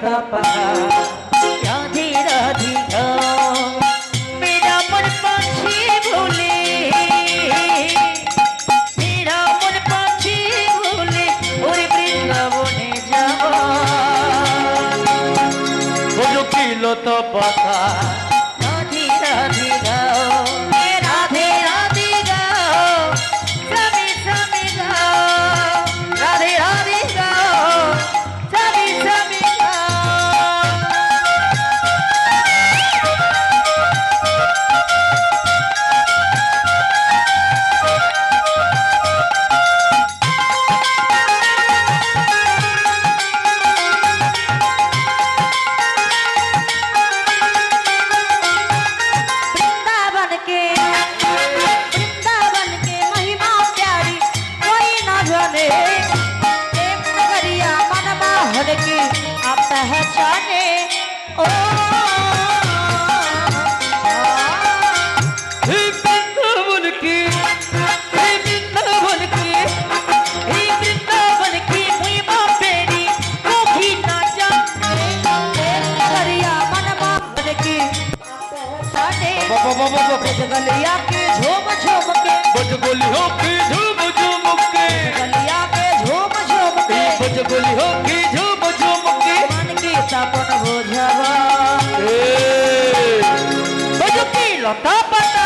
तपा राधे राधिका मेरा मन पाछे भूले मेरा मन पाछे भूले और वृंदावने जावा बोलो किलो तो पता से गलिया के झोम झोम के बजगोलियों के झोम झोम के गलिया के झोम झोम के के झोम झोम लता पता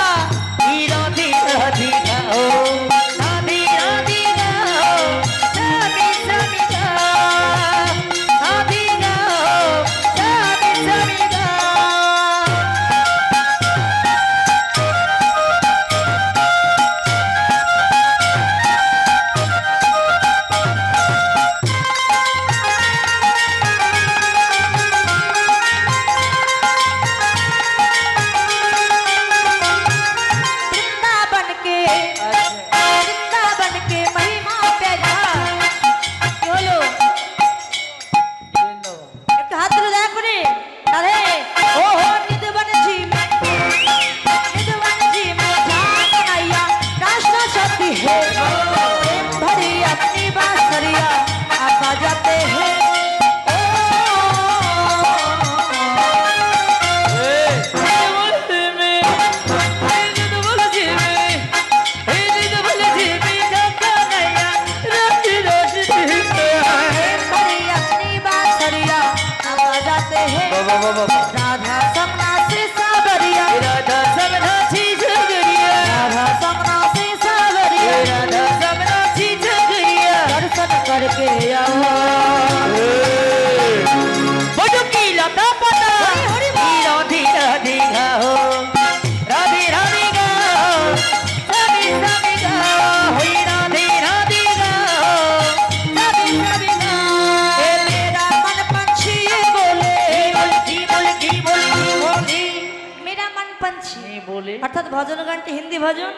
বলে। অর্থাৎ ভজন গানটি হিন্দি ভজন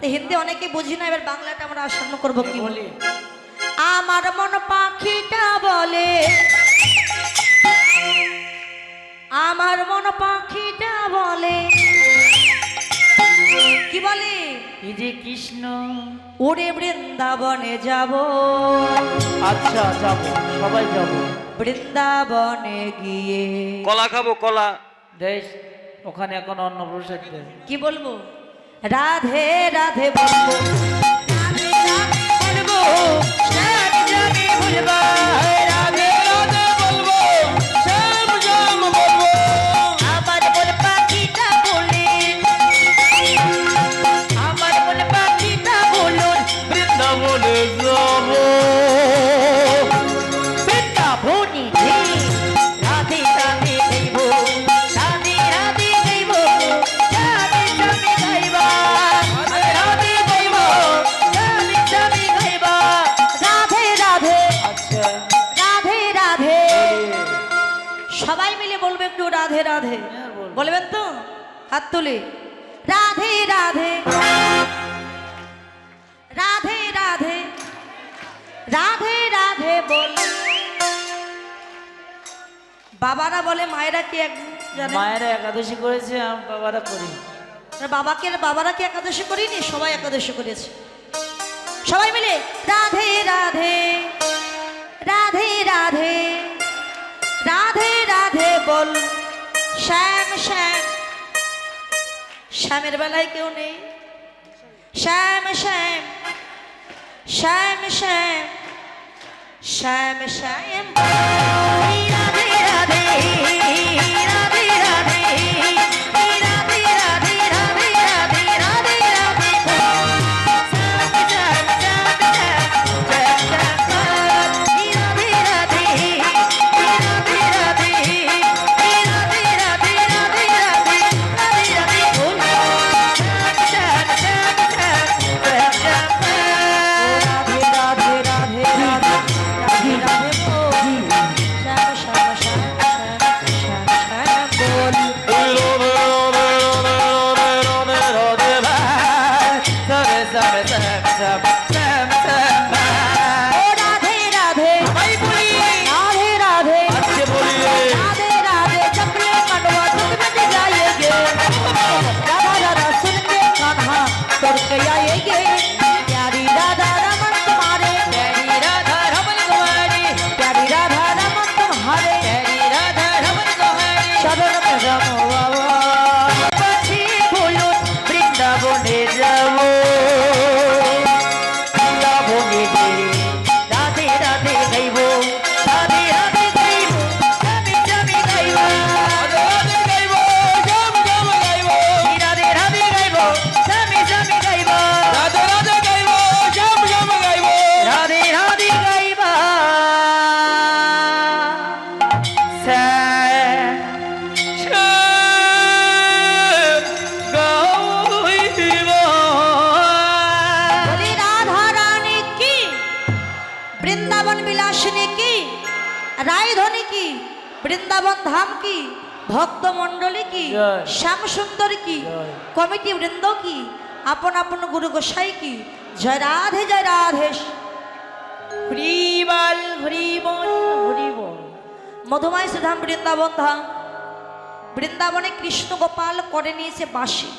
তো হিন্দি অনেকে বুঝি না এবার বাংলাটা আমরা আসন্ন করব কি বলি? আমার মন পাখিটা বলে আমার মন পাখিটা বলে। কি বলে? এই যে কৃষ্ণ। ওরে বৃন্দাবনে যাব। আচ্ছা যাব সবাই যাব। বৃন্দাবনে গিয়ে কলা খাব কলা। দেশ ওখানে এখন অন্ন প্রসাদ কি বলব? রাধে রাধে বলব। রাধে রাধে বলব। একটু রাধে রাধে। বলবেন তো? হাত তুলে। রাধে রাধে। রাধে রাধে। রাধে রাধে বল। বাবারা বলে মায়েরা কি এক মায়েরা একাদশী করেছে আমি বাবারা করি। আর বাবাকে বাবারা কি একাদশী করিনি? সবাই একাদশী করেছে। সবাই মিলে। রাধে রাধে। রাধে রাধে। শ্যাম শ্যাম। শ্যামের বেলায় কেউ নেই। শ্যাম শ্যাম। শ্যাম শ্যাম। শ্যাম শ্যাম। मेरा রায়ধনী কি? বৃন্দাবন ধাম কি? ভক্ত মন্ডলী কি শ্যামসুন্দর কি? কমিটি বৃন্দ কি? আপন আপন গুরু গোসাই কি? জয় রাধে জয় রাধে। হরিবাল মধুমায় সুধাম বৃন্দাবন ধাম। বৃন্দাবনে কৃষ্ণ গোপাল করে নিয়েছে বাসী